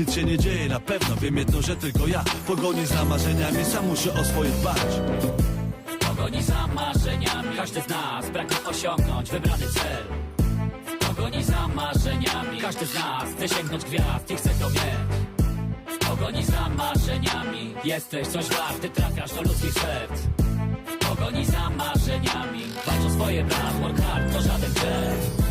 Nic się nie dzieje na pewno, wiem jedno, że tylko ja. W pogoni za marzeniami sam muszę o swoje dbać. W pogoni za marzeniami Każdy z nas pragnie osiągnąć wybrany cel. W pogoni za marzeniami Każdy z nas chce sięgnąć gwiazd i chce to mieć. W pogoni za marzeniami Jesteś coś warty, trafiasz do ludzkich serc. W pogoni za marzeniami Walcz o swoje brat, work hard, to żaden gest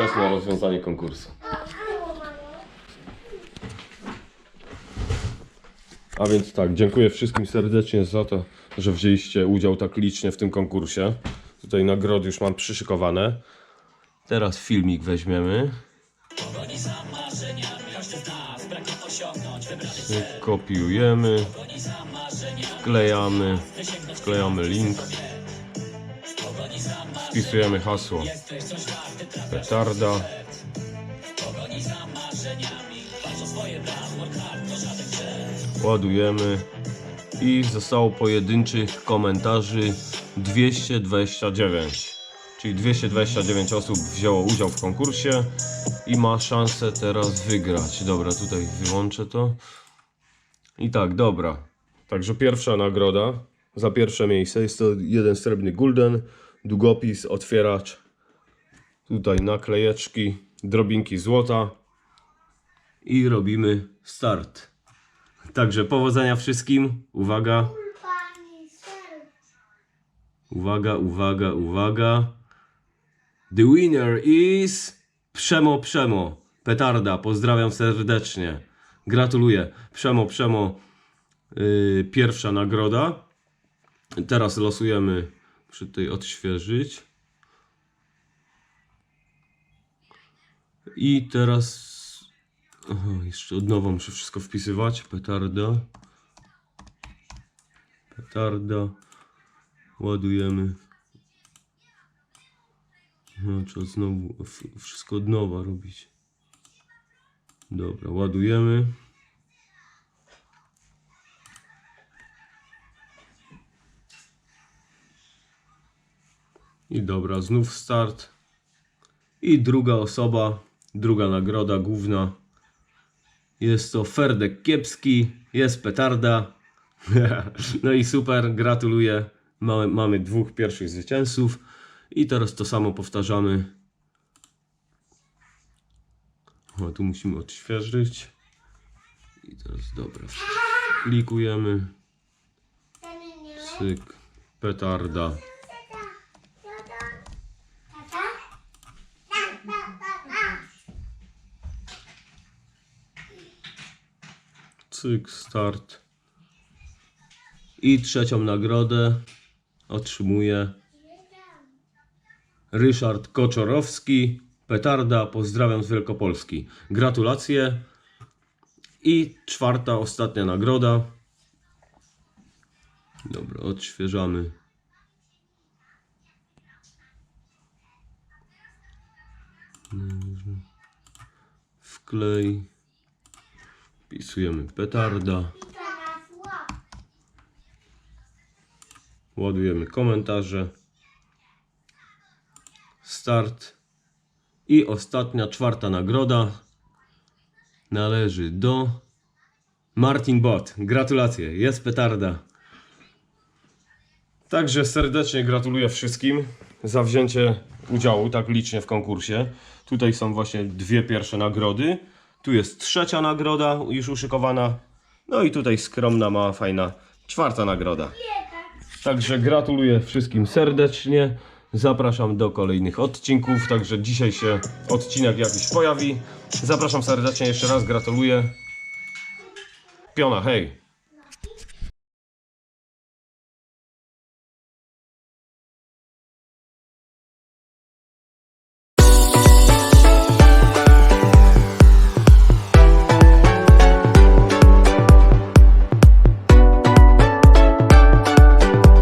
Czas na rozwiązanie konkursu. A więc tak, dziękuję wszystkim serdecznie za to, że wzięliście udział tak licznie w tym konkursie. Tutaj nagrody już mam przyszykowane. Teraz filmik weźmiemy. Kopiujemy, wklejamy, wklejamy link, wpisujemy hasło petarda. Ładujemy i zostało pojedynczych komentarzy 229. Czyli 229 osób wzięło udział w konkursie i ma szansę teraz wygrać. Dobra, tutaj wyłączę to. I tak, dobra. Także pierwsza nagroda za pierwsze miejsce jest to jeden srebrny gulden, długopis, otwieracz, tutaj naklejeczki, drobinki złota i robimy start. Także powodzenia wszystkim. Uwaga, uwaga, uwaga, uwaga. The winner is Przemo Przemo. Petarda, pozdrawiam serdecznie. Gratuluję. Przemo Przemo, yy, pierwsza nagroda. Teraz losujemy, muszę tutaj odświeżyć. I teraz. Aha, jeszcze od nowa muszę wszystko wpisywać. Petarda. Petarda. Ładujemy. No, trzeba znowu wszystko od nowa robić. Dobra, ładujemy. I dobra, znów start. I druga osoba, druga nagroda główna. Jest to Ferdek Kiepski, jest petarda. no i super, gratuluję. Mamy, mamy dwóch pierwszych zwycięzców. I teraz to samo powtarzamy. O, tu musimy odświeżyć. I teraz dobra. Klikujemy. Cyk. Petarda. Cyk, start. I trzecią nagrodę otrzymuje Ryszard Koczorowski. Petarda, pozdrawiam z Wielkopolski. Gratulacje. I czwarta, ostatnia nagroda. Dobra, odświeżamy. Wklej. Wpisujemy petarda. Ładujemy komentarze. Start. I ostatnia, czwarta nagroda należy do Martin Bot. Gratulacje, jest petarda. Także serdecznie gratuluję wszystkim za wzięcie udziału tak licznie w konkursie. Tutaj są właśnie dwie pierwsze nagrody. Tu jest trzecia nagroda już uszykowana. No i tutaj skromna, mała, fajna czwarta nagroda. Także gratuluję wszystkim serdecznie. Zapraszam do kolejnych odcinków. Także dzisiaj się odcinek jakiś pojawi. Zapraszam serdecznie jeszcze raz. Gratuluję. Piona, hej!